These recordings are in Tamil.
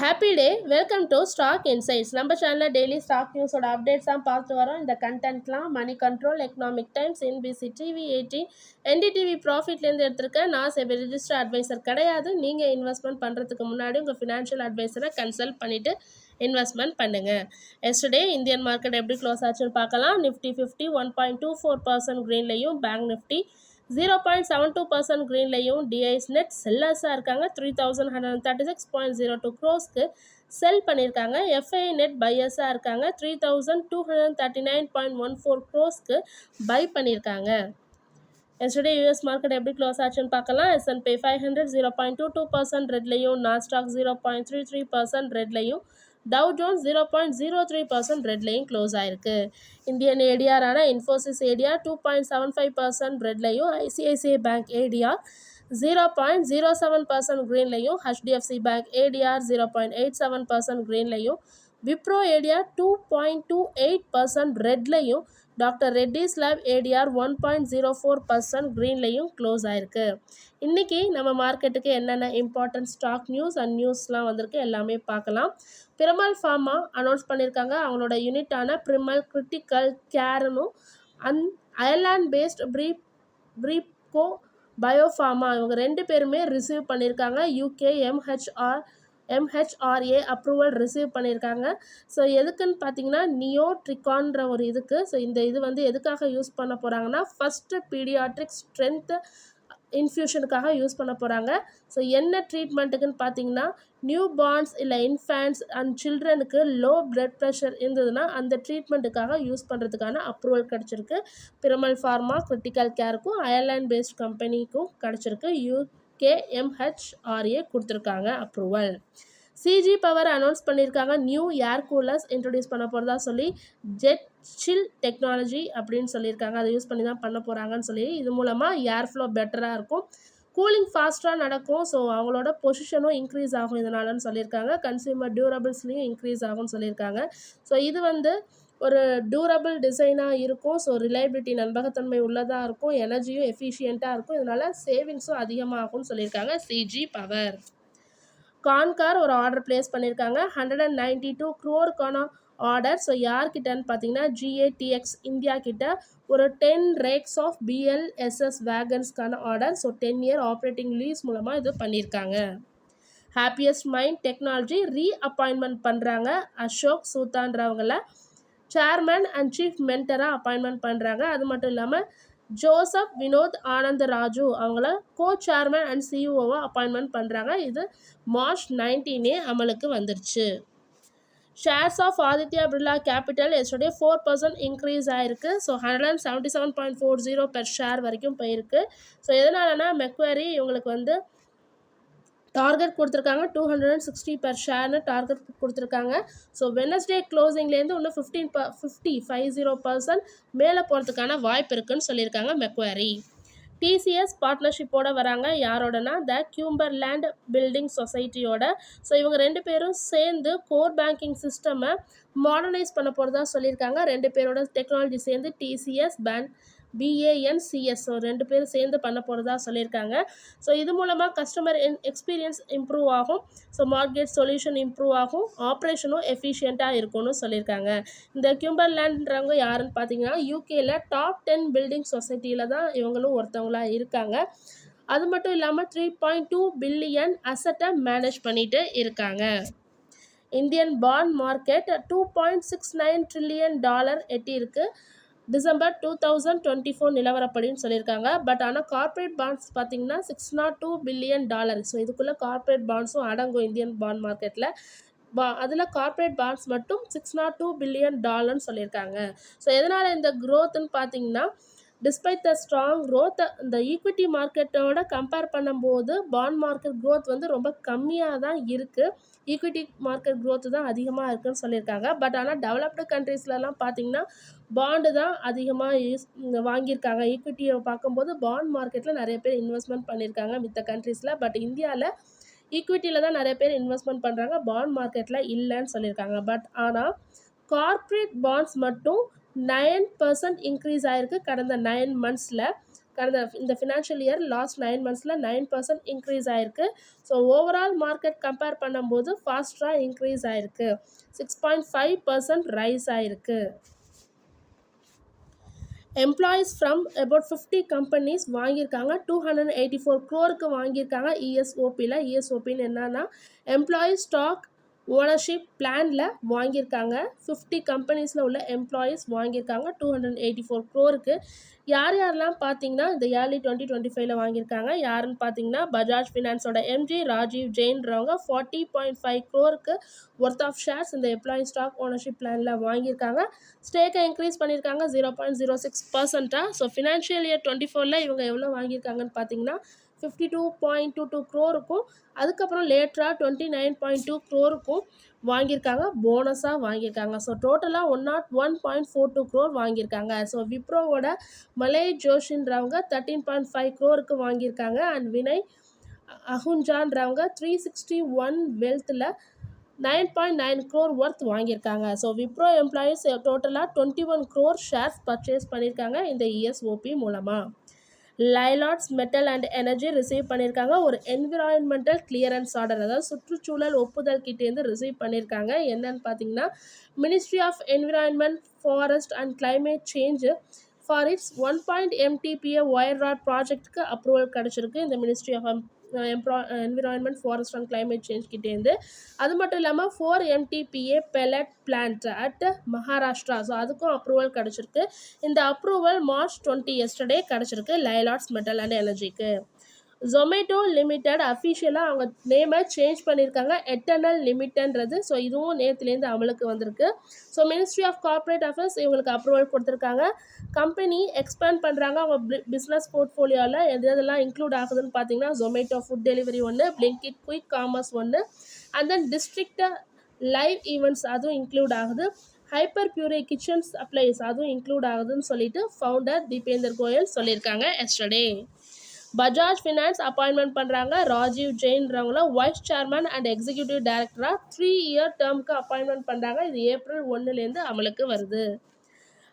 Happy day welcome to stock insights நம்ம சேனலில் டெய்லி ஸ்டாக் நியூஸோட அப்டேட்ஸ் தான் பார்த்து வரோம். இந்த கண்டென்ட்லாம் money control economic times NBC TV eighteen NDTV ப்ராஃபிட்லேருந்து எடுத்திருக்கேன் நான் செபி ரிஜிஸ்டர் அட்வைசர் கிடையாது. நீங்கள் இன்வெஸ்ட்மெண்ட் பண்ணுறதுக்கு முன்னாடி உங்கள் ஃபினான்ஷியல் அட்வைசரை கன்சல்ட் பண்ணிவிட்டு இன்வெஸ்ட்மெண்ட் பண்ணுங்கள் எஸ்டே இந்தியன் மார்க்கெட் எப்படி க்ளோஸ் ஆச்சுன்னு பார்க்கலாம். Nifty fifty one point two four percent க்ரீன்லையும் bank Nifty zero point seven two percent க்ரீன்லையும் டிஐஸ் net செல்லர்ஸாக இருக்காங்க. Three thousand hundred thirty six point zero two க்ரோஸ்க்கு sell பண்ணியிருக்காங்க. எஃப்ஐ நெட் பையர்ஸாக இருக்காங்க. Three thousand two hundred thirty nine point one four க்ரோஸ்க்கு buy பண்ணியிருக்காங்க எஸ்டே யூஎஸ் மார்க்கெட் எப்படி க்ளோஸ் ஆச்சுன்னு பார்க்கலாம். S and P five hundred zero point two two percent ரெட்லையும் Nasdaq zero point three three percent ரெட்லையும் Dow Jones zero point zero three percent ரெட்லையும் close ஆயிருக்கு. இந்தியன் ஏடிஆரான Infosys ஏடியா two point seven five percent ரெட்லையும் ICICI bank ஏடியா zero point zero seven percent க்ரீன்லையும் HDFC bank ADR zero point eight seven percent க்ரீன்லையும் Wipro ஏடியா two point two eight percent ரெட்லையும் doctor Reddy's lab ADR one point zero four percent க்ரீன்லையும் close ஆயிருக்கு. இன்றைக்கி நம்ம மார்க்கெட்டுக்கு என்னென்ன இம்பார்ட்டன்ட் ஸ்டாக் நியூஸ் அண்ட் நியூஸ்லாம் வந்திருக்கு எல்லாமே பார்க்கலாம். பிரமல் ஃபார்மா அனௌன்ஸ் பண்ணியிருக்காங்க. அவங்களோட யூனிட்டான பிரிமல் கிரிட்டிக்கல் கேரனும் அந் அயர்லாண்ட் பேஸ்ட் ப்ரீப் ப்ரீப்கோ பயோஃபார்மா இவங்க ரெண்டு பேருமே ரிசீவ் பண்ணியிருக்காங்க. UK MHR MHRA approval receive பண்ணியிருக்காங்க. ஸோ எதுக்குன்னு பார்த்தீங்கன்னா நியோ ட்ரிகான்ற ஒரு இதுக்கு. ஸோ இந்த இது வந்து எதுக்காக யூஸ் பண்ண போகிறாங்கன்னா ஃபஸ்ட்டு பீடியாட்ரிக் ஸ்ட்ரென்த்து இன்ஃப்யூஷனுக்காக யூஸ் பண்ண போகிறாங்க ஸோ என்ன ட்ரீட்மெண்ட்டுக்குன்னு பார்த்தீங்கன்னா நியூ பார்ன்ஸ் இல்லை இன்ஃபேன்ஸ் அண்ட் சில்ட்ரனுக்கு லோ பிளட் ப்ரெஷர் இருந்ததுன்னா அந்த ட்ரீட்மெண்ட்டுக்காக யூஸ் பண்ணுறதுக்கான அப்ரூவல் கிடச்சிருக்கு. பிரமல் ஃபார்மா கிரிட்டிக்கல் கேருக்கும் அயர்லாண்ட் பேஸ்ட் கம்பெனிக்கும் கிடச்சிருக்கு. யூ எம்ஹெச்ஆர்ஏ கொடுத்துருக்காங்க அப்ரூவல் சிஜி பவர் அனௌன்ஸ் பண்ணியிருக்காங்க. நியூ ஏர் கூலர்ஸ் இன்ட்ரடியூஸ் பண்ண போகிறதா சொல்லி ஜெட் சில் டெக்னாலஜி அப்படின்னு சொல்லியிருக்காங்க. அதை யூஸ் பண்ணி தான் பண்ண போகிறாங்கன்னு சொல்லி இது மூலமாக ஏர் ஃப்ளோ பெட்டராக இருக்கும். கூலிங் ஃபாஸ்ட்டாக நடக்கும். ஸோ அவங்களோட பொசிஷனும் இன்க்ரீஸ் ஆகும் இதனாலன்னு சொல்லியிருக்காங்க. கன்சியூமர் டியூரபிள்ஸ்லேயும் இன்க்ரீஸ் ஆகும்னு சொல்லியிருக்காங்க. ஸோ இது வந்து ஒரு டியூரபிள் டிசைனாக இருக்கும். ஸோ ரிலையபிலிட்டி நம்பகத்தன்மை உள்ளதாக இருக்கும். எனர்ஜியும் எஃபிஷியண்ட்டாக இருக்கும். இதனால் சேவிங்ஸும் அதிகமாகும்னு சொல்லியிருக்காங்க. சிஜி பவர் கான்கார் ஒரு ஆர்டர் ப்ளேஸ் பண்ணியிருக்காங்க. ஹண்ட்ரட் அண்ட் நைன்டி டூ க்ரோருக்கான ஆர்டர் ஸோ யார்கிட்டன்னு பார்த்தீங்கன்னா ஜிஏடிஎக்ஸ் இந்தியா கிட்ட ஒரு ten rakes of BLSS வேகன்ஸ்க்கான order so ten year operating lease மூலமாக இது பண்ணியிருக்காங்க. Happiest mind technology reappointment பண்ணுறாங்க அசோக் சூத்தான்றவங்கள சேர்மேன் அண்ட் சீஃப் மென்டராக அப்பாயின்மெண்ட் பண்ணுறாங்க அது மட்டும் இல்லாமல் ஜோசப் வினோத் ஆனந்த ராஜு அவங்கள கோ சேர்மேன் அண்ட் சிஇஓவாக அப்பாயின்மெண்ட் பண்ணுறாங்க இது மார்ச் நைன்டீனே அமலுக்கு வந்துருச்சு. Shares of Aditya Birla capital yesterday four percent increase ஆயிருக்கு. So hundred and seventy seven point four zero per share வரைக்கும் போயிருக்கு. ஸோ எதனாலனா மெக்வரி இவங்களுக்கு வந்து டார்கெட் கொடுத்துருக்காங்க. Two hundred and sixty per ஷேர்னு target கொடுத்துருக்காங்க. ஸோ வெனஸ்டே க்ளோசிங்லேருந்து இன்னும் ஃபிஃப்டீன் ப ஃபிஃப்டி ஃபைவ் ஜீரோ பர்சன்ட் மேலே போகிறதுக்கான வாய்ப்பு இருக்குன்னு சொல்லியிருக்காங்க மெக்வாரி டிசிஎஸ் பார்ட்னர்ஷிப்போட வராங்க. யாரோடனா? த கியூம்பர்லேண்ட் பில்டிங் சொசைட்டியோட ஸோ இவங்க ரெண்டு பேரும் சேர்ந்து கோர் பேங்கிங் சிஸ்டமை மாடர்னைஸ் பண்ண போகிறதா சொல்லியிருக்காங்க. ரெண்டு பேரோட டெக்னாலஜி சேர்ந்து டிசிஎஸ் பேங்க் பிஏஎன்சிஎஸ் ஸோ ரெண்டு பேரும் சேர்ந்து பண்ண போகிறதா சொல்லியிருக்காங்க. ஸோ இது மூலமாக கஸ்டமர் எக்ஸ்பீரியன்ஸ் இம்ப்ரூவ் ஆகும். ஸோ மார்க்கெட் சொல்யூஷன் இம்ப்ரூவ் ஆகும். ஆப்ரேஷனும் எஃபிஷியண்ட்டாக இருக்கும்னு சொல்லியிருக்காங்க. இந்த கியூம்பர்லேண்ட்ன்றவங்க யாருன்னு பார்த்தீங்கன்னா யூகேயில் டாப் டென் பில்டிங் சொசைட்டியில் தான் இவங்களும் ஒருத்தவங்களாக இருக்காங்க. அது மட்டும் இல்லாமல் த்ரீ பாயிண்ட் டூ பில்லியன் அசட்டை மேனேஜ் பண்ணிட்டு இருக்காங்க. Indian bond market two point six nine trillion dollar எட்டியிருக்கு. December two thousand twenty four நிலவரப்படின்னு சொல்லியிருக்காங்க. பட் ஆனால் கார்ப்பரேட் பாண்ட்ஸ் பார்த்தீங்கன்னா six naught two billion dollar so இதுக்குள்ளே கார்ப்பரேட் பாண்ட்ஸும் அடங்கும் இந்தியன் பாண்ட் மார்க்கெட்டில் பா அதில் கார்ப்பரேட் பாண்ட்ஸ் மட்டும் சிக்ஸ் நாட் டூ பில்லியன் டாலர்னு சொல்லியிருக்காங்க. ஸோ எதனால் இந்த க்ரோத்துன்னு பார்த்தீங்கன்னா டிஸ்பைட் த ஸ்ட்ராங் க்ரோத் இந்த ஈக்விட்டி மார்க்கெட்டோட கம்பேர் பண்ணும்போது பாண்ட் மார்க்கெட் க்ரோத் வந்து ரொம்ப கம்மியாக தான் இருக்குது ஈக்விட்டி மார்க்கெட் க்ரோத்து தான் அதிகமாக இருக்குதுன்னு சொல்லியிருக்காங்க. பட் ஆனால் டெவலப்டு கண்ட்ரீஸ்லலாம் பார்த்திங்கன்னா பாண்டு தான் அதிகமாக யூஸ் வாங்கியிருக்காங்க. ஈக்விட்டியை பார்க்கும்போது பாண்ட் மார்க்கெட்டில் நிறைய பேர் இன்வெஸ்ட்மெண்ட் பண்ணியிருக்காங்க மித்த கண்ட்ரீஸில் பட் இந்தியாவில் ஈக்விட்டியில் தான் நிறைய பேர் இன்வெஸ்ட்மெண்ட் பண்ணுறாங்க பாண்ட் மார்க்கெட்டில் இல்லைன்னு சொல்லியிருக்காங்க. பட் ஆனால் கார்ப்பரேட் பாண்ட்ஸ் மட்டும் நைன் பர்சன்ட் இன்க்ரீஸ் ஆகிருக்கு கடந்த நைன் மந்த்ஸில் கடந்த இந்த ஃபினான்ஷியல் இயர் லாஸ்ட் நைன் மந்த்ஸில் நைன் பர்சன்ட் இன்க்ரீஸ் ஆயிருக்கு. ஸோ ஓவரால் மார்க்கெட் கம்பேர் பண்ணும்போது ஃபாஸ்ட்டாக இன்க்ரீஸ் ஆயிருக்கு. Six point five percent rise ஆயிருக்கு. Employees from about fifty companies வாங்கியிருக்காங்க. டூ ஹண்ட்ரட் எயிட்டி ஃபோர் க்ரோருக்கு வாங்கியிருக்காங்க. இஎஸ்ஓபியில் இஎஸ்ஓபின்னு என்னன்னா எம்ப்ளாயீஸ் ஸ்டாக் ஓனர்ஷிப் பிளானில் வாங்கியிருக்காங்க. ஃபிஃப்டி கம்பெனிஸில் உள்ள எம்ப்ளாயீஸ் வாங்கியிருக்காங்க. டூ ஹண்ட்ரட் எயிட்டி ஃபோர் க்ரோருக்கு. யார் யாரெல்லாம் பார்த்தீங்கன்னா இந்த இயர்லி டுவெண்ட்டி டுவெண்ட்டி ஃபைவ்ல வாங்கியிருக்காங்க. யாருன்னு பார்த்தீங்கன்னா பஜாஜ் ஃபினான்ஸோட எம்ஜி ராஜீவ் ஜெயின்றவங்க ஃபார்ட்டி பாயிண்ட் ஃபைவ் க்ரோருக்கு ஒர்த் ஆஃப் ஷேர்ஸ் இந்த எம்ப்ளாயி ஸ்டாக் ஓனர்ஷிப் பிளானில் வாங்கியிருக்காங்க. ஸ்டேக்கை இன்க்ரீஸ் பண்ணியிருக்காங்க. ஜீரோ பாயிண்ட் ஜீரோ சிக்ஸ் பர்சன்ட்டாக ஸோ ஃபினான்ஷியல் இயர் டுவெண்ட்டி ஃபோரில் இவங்க எவ்வளோ வாங்கியிருக்காங்கன்னு பார்த்தீங்கன்னா fifty two point two two க்ரோருக்கும் அதுக்கப்புறம் லேட்டராக டுவெண்ட்டி நைன் பாயிண்ட் டூ க்ரோருக்கும் வாங்கியிருக்காங்க. போனஸாக வாங்கியிருக்காங்க. ஸோ டோட்டலாக one naught one point four two crore வாங்கியிருக்காங்க. ஸோ விப்ரோவோட மலே ஜோஷின்றவங்க தேர்ட்டீன் பாயிண்ட் ஃபைவ் க்ரோருக்கு வாங்கியிருக்காங்க. அண்ட் வினய் அஹுன்ஜான்றவங்க three sixty one வெல்த்தில் nine point nine crore worth வாங்கியிருக்காங்க. ஸோ விப்ரோ எம்ப்ளாயீஸ் டோட்டலாக twenty one crore shares purchase பண்ணியிருக்காங்க இந்த இஎஸ்ஓபி மூலமாக Lloyds metal and energy receive பண்ணியிருக்காங்க. ஒரு என்விரான்மெண்டல் கிளியரன்ஸ் ஆர்டர் அதாவது சுற்றுச்சூழல் ஒப்புதல் கிட்டேருந்து ரிசீவ் பண்ணியிருக்காங்க. என்னன்னு பார்த்தீங்கன்னா ministry of environment forest and climate change for its one point MTPA wire rod ப்ராஜெக்ட்டுக்கு approval கிடச்சிருக்கு. இந்த ministry of எம்ப்ரா environment forest and climate change கிட்டேருந்து அது மட்டும் இல்லாமல் four MTPA pellet plant at Maharashtra so அதுக்கும் அப்ரூவல் கிடச்சிருக்கு. இந்த அப்ரூவல் மார்ச் டுவெண்ட்டி எஸ்டர்டே கிடச்சிருக்கு லைலாட்ஸ் மெட்டல் அண்ட் எனர்ஜிக்கு ஜொமேட்டோ லிமிடெட் அஃபிஷியலாக அவங்க நேமை சேஞ்ச் பண்ணியிருக்காங்க எட்டர்னல் லிமிட்டன்றது ஸோ இதுவும் நேற்றுலேருந்து அமலுக்கு வந்திருக்கு. So ministry of corporate affairs இவங்களுக்கு அப்ரூவல் கொடுத்துருக்காங்க. கம்பெனி எக்ஸ்பேண்ட் பண்ணுறாங்க அவங்க பிஸ்னஸ் போர்ட்ஃபோலியோவில் எது எதெல்லாம் இன்க்ளூட் ஆகுதுன்னு பார்த்தீங்கன்னா ஜொமேட்டோ ஃபுட் டெலிவரி ஒன்று பிளிங்கிட் குயிக் காமர்ஸ் ஒன்று and then district live events அதுவும் இன்க்ளூட் ஆகுது. ஹைப்பர் பியூரி கிச்சன் சப்ளைஸ் அதுவும் இன்க்ளூட் ஆகுதுன்னு சொல்லிட்டு ஃபவுண்டர் தீபேந்தர் கோயல் சொல்லியிருக்காங்க எஸ்டர்டே பஜாஜ் ஃபினான்ஸ் அப்பாயின்மெண்ட் பண்ணுறாங்க ராஜீவ் ஜெயின்றவங்கள வைஸ் சேர்மன் அண்ட் எக்ஸிக்யூட்டிவ் டைரக்டராக த்ரீ இயர் டேர்முக்கு அப்பாயின்மெண்ட் பண்ணுறாங்க இது ஏப்ரல் ஒன்றுலேருந்து அமலுக்கு வருது.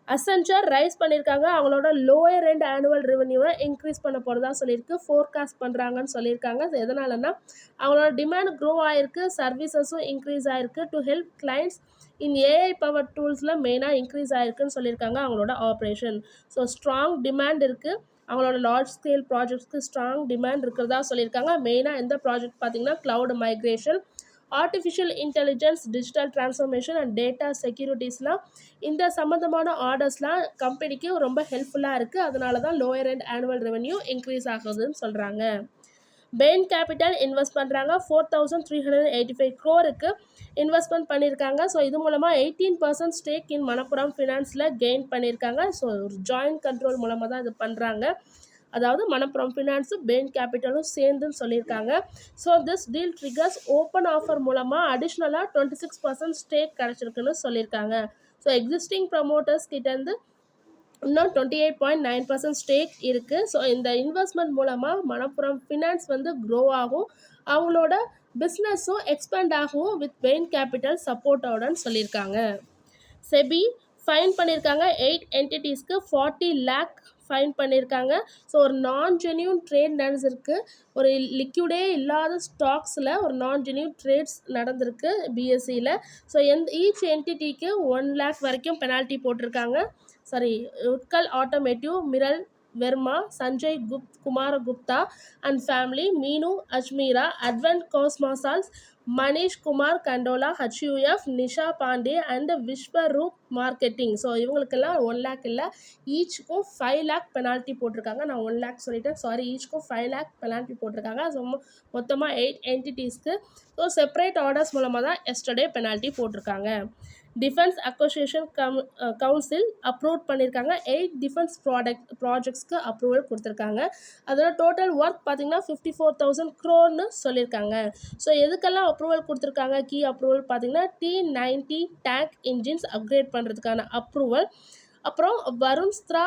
அசென்ச்சர் ரைஸ் பண்ணியிருக்காங்க அவங்களோட லோயர் ரெண்ட் ஆனுவல் ரெவன்யூவை இன்க்ரீஸ் பண்ண போகிறதா சொல்லியிருக்கு. ஃபோர்காஸ்ட் பண்ணுறாங்கன்னு சொல்லியிருக்காங்க. எதனாலன்னா அவங்களோட டிமாண்ட் க்ரோ ஆகிருக்கு சர்வீசஸும் இன்க்ரீஸ் ஆகிருக்கு to help clients in AI power டூல்ஸில் மெயினாக இன்க்ரீஸ் ஆகிருக்குன்னு சொல்லியிருக்காங்க அவங்களோட ஆப்ரேஷன் ஸோ ஸ்ட்ராங் டிமாண்ட் இருக்குது அவங்களோட லார்ஜ் ஸ்கேல் ப்ராஜெக்ட்ஸ்க்கு ஸ்ட்ராங் டிமாண்ட் இருக்கிறதா சொல்லியிருக்காங்க. மெயினாக எந்த ப்ராஜெக்ட் பார்த்தீங்கன்னா cloud migration artificial intelligence digital transformation and data செக்யூரிட்டிஸ்லாம் இந்த சம்மந்தமான ஆர்டர்ஸ்லாம் கம்பெனிக்கு ரொம்ப ஹெல்ப்ஃபுல்லாக இருக்குது அதனால தான் lower and annual revenue increase ஆகுதுன்னு சொல்கிறாங்க பெயின் கேபிட்டல் இன்வெஸ்ட் பண்ணுறாங்க four thousand three hundred eighty five க்ரோருக்கு investment பண்ணியிருக்காங்க ஸோ இது மூலமாக eighteen percent stake in Manappuram ஃபினான்ஸில் gain பண்ணியிருக்காங்க ஸோ ஒரு ஜாயிண்ட் கண்ட்ரோல் மூலமாக தான் இது பண்ணுறாங்க அதாவது மணப்புரம் ஃபினான்ஸும் பெயின் கேபிட்டலும் சேர்ந்துன்னு சொல்லியிருக்காங்க so this deal triggers open offer மூலமாக அடிஷ்னலாக டுவெண்ட்டி சிக்ஸ் பர்சன்ட் ஸ்டேக் கிடச்சிருக்குன்னு சொல்லியிருக்காங்க ஸோ எக்ஸிஸ்டிங் ப்ரமோட்டர்ஸ் கிட்டேருந்து இன்னும் twenty eight point nine percent stake இருக்குது ஸோ இந்த இன்வெஸ்ட்மெண்ட் மூலமாக மணப்புரம் ஃபினான்ஸ் வந்து க்ரோ ஆகும். அவங்களோட பிஸ்னஸும் எக்ஸ்பேண்ட் ஆகும் வித் பெயின் கேபிட்டல் சப்போர்ட்டோடன்னு சொல்லியிருக்காங்க. செபி ஃபைன் பண்ணியிருக்காங்க. எயிட் என்டிட்டிஸ்க்கு ஃபார்ட்டி லேக் ஃபைன் பண்ணியிருக்காங்க. ஸோ ஒரு நான் ஜென்யூன் ட்ரேட் நடந்திருக்கு. ஒரு லிக்யூடே இல்லாத ஸ்டாக்ஸில் ஒரு நான் ஜென்யூன் ட்ரேட்ஸ் நடந்திருக்கு பிஎஸ்சியில் ஸோ எந்த ஈச் என்டிட்டிக்கு ஒன் லேக் வரைக்கும் பெனால்ட்டி போட்டிருக்காங்க. சாரி உட்கல் ஆட்டோமேட்டிவ் மிரல் வெர்மா சஞ்சய் குப் குமார குப்தா அண்ட் ஃபேமிலி மீனு அஜ்மீரா அட்வன் கோஸ்மாசால்ஸ் Manish Kumar gondola HUF Nisha Pandey and Vishwaroop marketing so இவங்களுக்கெல்லாம் ஒன் லேக் இல்லை. ஈச்சுக்கும் ஃபைவ் லேக் பெனால்ட்டி போட்டிருக்காங்க. நான் ஒன் லேக் சொல்லிட்டேன். சாரி ஈச்சுக்கும் ஃபைவ் லேக் பெனால்ட்டி போட்டிருக்காங்க. ஸோ மொத்தமாக எயிட் என்டிட்டிஸ்க்கு ஸோ செப்பரேட் ஆர்டர்ஸ் மூலமாக தான் எஸ்டர்டே பெனால்ட்டி போட்டிருக்காங்க. Defence association cum council approve பண்ணியிருக்காங்க எயிட் டிஃபென்ஸ் ப்ராடக்ட் ப்ராஜெக்ட்ஸ்க்கு அப்ரூவல் கொடுத்துருக்காங்க. அதோட டோட்டல் ஒர்க் பார்த்தீங்கன்னா ஃபிஃப்டி ஃபோர் தௌசண்ட் க்ரோன்னு சொல்லியிருக்காங்க. ஸோ எதுக்கெல்லாம் அப்ரூவல் கொடுத்துருக்காங்க? கீ அப்ரூவல் பார்த்தீங்கன்னா T ninety tank engines upgrade பண்ணுறதுக்கான அப்ரூவல் அப்புறம் வருண்ஸ்த்ரா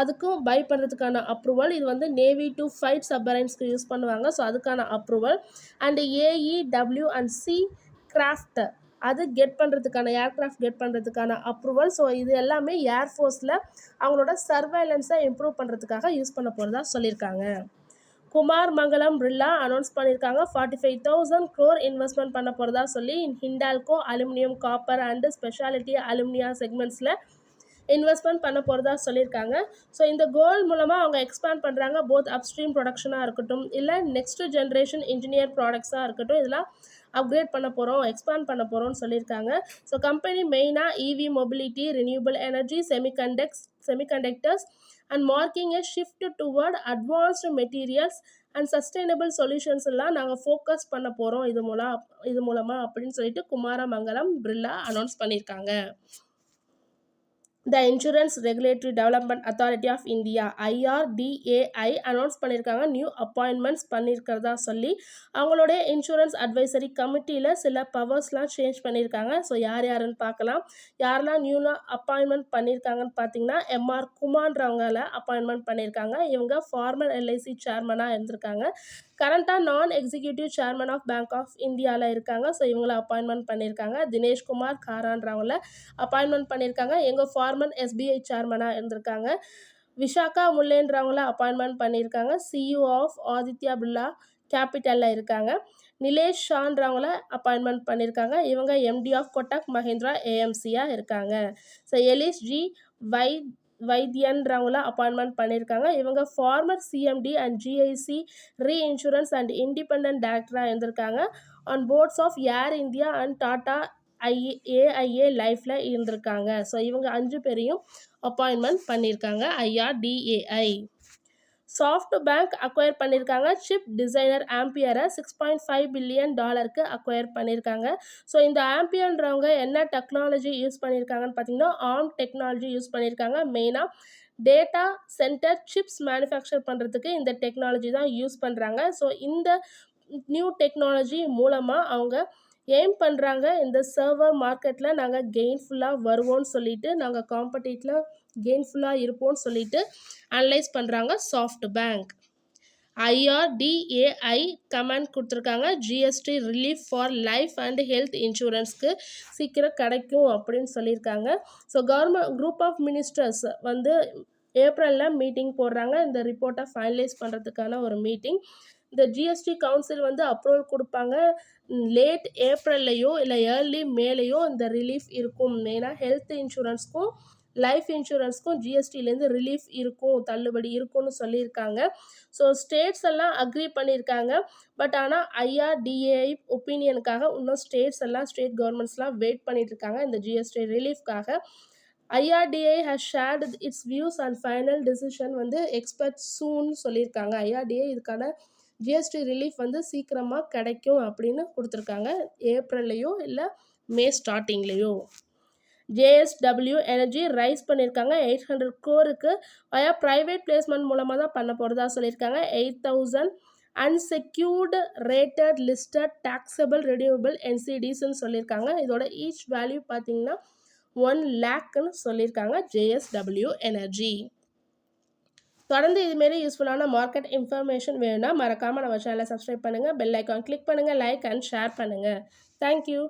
அதுக்கும் பை பண்ணுறதுக்கான அப்ரூவல் இது வந்து நேவி டு ஃபைட் சப்மரைன்ஸ்க்கு யூஸ் பண்ணுவாங்க. ஸோ அதுக்கான approval and AE W and C craft அது கெட் பண்ணுறதுக்கான ஏர்க்ராஃப்ட் கெட் பண்ணுறதுக்கான அப்ரூவல் ஸோ இது எல்லாமே ஏர்ஃபோர்ஸில் அவங்களோட சர்வைலன்ஸை இம்ப்ரூவ் பண்ணுறதுக்காக யூஸ் பண்ண போகிறதா சொல்லியிருக்காங்க குமார் மங்கலம் பிர்லா அனௌன்ஸ் பண்ணியிருக்காங்க forty five thousand crore investment பண்ண போகிறதா சொல்லி Hindalco aluminium copper and speciality alumina செக்மெண்ட்ஸில் investment பண்ண போகிறதா சொல்லியிருக்காங்க. ஸோ இந்த கோல் மூலமாக அவங்க எக்ஸ்பேண்ட் பண்ணுறாங்க போத் அப்ஸ்ட்ரீம் ப்ரொடக்ஷனாக இருக்கட்டும் இல்லை நெக்ஸ்ட் ஜென்ரேஷன் இன்ஜினியர் ப்ராடக்ட்ஸாக இருக்கட்டும் இதெல்லாம் அப்கிரேட் பண்ண போகிறோம் எக்ஸ்பேண்ட் பண்ண போகிறோம்னு சொல்லியிருக்காங்க. ஸோ கம்பெனி மெயினாக EV mobility renewable energy semiconducts semiconductors and marking a shift toward advanced materials and sustainable solutions எல்லாம் நாங்கள் ஃபோக்கஸ் பண்ண போகிறோம் இது மூலம் இது மூலமாக அப்படின்னு சொல்லிட்டு குமாரமங்கலம் பிர்லா அனௌன்ஸ் பண்ணியிருக்காங்க. The Insurance Regulatory Development Authority of India IRDAI announce பண்ணியிருக்காங்க நியூ அப்பாயின்மெண்ட்ஸ் பண்ணியிருக்கிறதா சொல்லி அவங்களுடைய இன்சூரன்ஸ் அட்வைசரி கமிட்டியில் சில பவர்ஸ்லாம் சேஞ்ச் பண்ணியிருக்காங்க ஸோ யார் யாருன்னு பார்க்கலாம். யாரெல்லாம் நியூலாக அப்பாயின்மெண்ட் பண்ணியிருக்காங்கன்னு பார்த்தீங்கன்னா எம்ஆர் குமார்ன்றவங்கள அப்பாயின்மெண்ட் பண்ணியிருக்காங்க இவங்க ஃபார்மல் எல்ஐசி சேர்மனாக இருந்திருக்காங்க. கரண்ட்டாக நான் executive chairman of Bank of இந்தியாவில் இருக்காங்க. ஸோ இவங்கள அப்பாயின்மெண்ட் பண்ணியிருக்காங்க. தினேஷ்குமார் காரான்றவங்கள அப்பாயின்மெண்ட் பண்ணியிருக்காங்க. எங்கள் ஃபார்மன் எஸ்பிஐ சேர்மனாக இருந்திருக்காங்க. விஷாக்கா முல்லேன்றவங்கள அப்பாயின்மெண்ட் பண்ணியிருக்காங்க. சிஇஓ ஆஃப் ஆதித்யா பிர்லா கேபிட்டலில் இருக்காங்க. நிலேஷ் ஷான்றவங்கள அப்பாயின்மெண்ட் பண்ணியிருக்காங்க. இவங்க எம்டி ஆஃப் கொட்டக் மஹிந்திரா ஏஎம்சியாக இருக்காங்க. ஸோ எலிஸ் ஜி வை வைத்தியன்றவங்கள அப்பாயின்மெண்ட் பண்ணியிருக்காங்க இவங்க former CMD and GIC reinsurance and independent டேரக்டராக இருந்திருக்காங்க. On boards of Air India and Tata I AIA லைஃப்பில் இருந்திருக்காங்க. ஸோ இவங்க அஞ்சு பேரையும் அப்பாயின்மெண்ட் பண்ணியிருக்காங்க ஐஆர்டிஏஐ சாஃப்ட் பேங்க் அக்வயர் பண்ணியிருக்காங்க சிப் டிசைனர் ஆம்பியரை சிக்ஸ் பாயிண்ட் ஃபைவ் பில்லியன் டாலருக்கு அக்வயர் பண்ணியிருக்காங்க ஸோ இந்த ஆம்பியன்றவங்க என்ன டெக்னாலஜி யூஸ் பண்ணியிருக்காங்கன்னு பார்த்தீங்கன்னா ஆம் டெக்னாலஜி யூஸ் பண்ணியிருக்காங்க மெயினாக டேட்டா சென்டர் சிப்ஸ் மேனுஃபேக்சர் பண்ணுறதுக்கு இந்த டெக்னாலஜி தான் யூஸ் பண்ணுறாங்க ஸோ இந்த நியூ டெக்னாலஜி மூலமாக அவங்க எய்ம் பண்ணுறாங்க இந்த சர்வர் மார்க்கெட்டில் நாங்கள் கெயின்ஃபுல்லாக வருவோம்னு சொல்லிட்டு நாங்கள் காம்படிட்டில் கெயின்ஃபுல்லாக இருப்போம்னு சொல்லிட்டு அனலைஸ் பண்ணுறாங்க சாஃப்ட் பேங்க். ஐஆர்டிஏஐ கமெண்ட் கொடுத்துருக்காங்க. GST relief for life and health இன்சூரன்ஸ்க்கு சீக்கிரம் கிடைக்கும் அப்படின்னு சொல்லியிருக்காங்க. So government group of ministers வந்து ஏப்ரலில் மீட்டிங் போடுறாங்க. இந்த ரிப்போர்ட்டை ஃபைனலைஸ் பண்ணுறதுக்கான ஒரு மீட்டிங். இந்த ஜிஎஸ்டி கவுன்சில் வந்து அப்ரூவல் கொடுப்பாங்க. லேட் ஏப்ரல்லையோ இல்லை ஏர்லி மேலேயோ இந்த ரிலீஃப் இருக்கும். மெயினாக ஹெல்த் இன்சூரன்ஸ்க்கும் லைஃப் இன்சூரன்ஸ்க்கும் ஜிஎஸ்டிலேருந்து ரிலீஃப் இருக்கும் தள்ளுபடி இருக்கும்னு சொல்லியிருக்காங்க. ஸோ ஸ்டேட்ஸ் எல்லாம் அக்ரி பண்ணியிருக்காங்க. பட் ஆனால் ஐஆர்டிஏஐ ஒப்பீனியனுக்காக இன்னும் ஸ்டேட்ஸ் எல்லாம் ஸ்டேட் கவர்மெண்ட்ஸ்லாம் வெயிட் பண்ணிட்டு இருக்காங்க இந்த GST ரிலீஃப்காக IRDI has shared its views and final decision வந்து எக்ஸ்பெக்ட் சூன் சொல்லியிருக்காங்க. ஐஆர்டிஐ இதுக்கான ஜிஎஸ்டி ரிலீஃப் வந்து சீக்கிரமாக கிடைக்கும் அப்படின்னு கொடுத்துருக்காங்க. ஏப்ரல்லையோ இல்லை மே ஸ்டார்டிங்லேயோ ஜேஎஸ்டபிள்யூ எனர்ஜி ரைஸ் பண்ணியிருக்காங்க. எயிட் ஹண்ட்ரட் கோருக்கு வயா ப்ரைவேட் பிளேஸ்மெண்ட் மூலமாக தான் பண்ண போகிறதா சொல்லியிருக்காங்க. Eight thousand unsecured rated listed taxable redeemable என்சிடிஸ்ன்னு சொல்லியிருக்காங்க. இதோட ஈச் வேல்யூ பார்த்தீங்கன்னா ஒன் லேக்குன்னு சொல்லியிருக்காங்க ஜேஎஸ்டபிள்யூ எனர்ஜி தொடர்ந்து இதுமாரி யூஸ்ஃபுல்லான மார்க்கெட் இன்ஃபர்மேஷன் வேணும்னா மறக்காமல் நம்ம சேனலை சப்ஸ்கிரைப் பண்ணுங்கள் பெல் ஐக்கான் கிளிக் பண்ணுங்கள் லைக் அண்ட் ஷேர் பண்ணுங்கள் தேங்க்யூ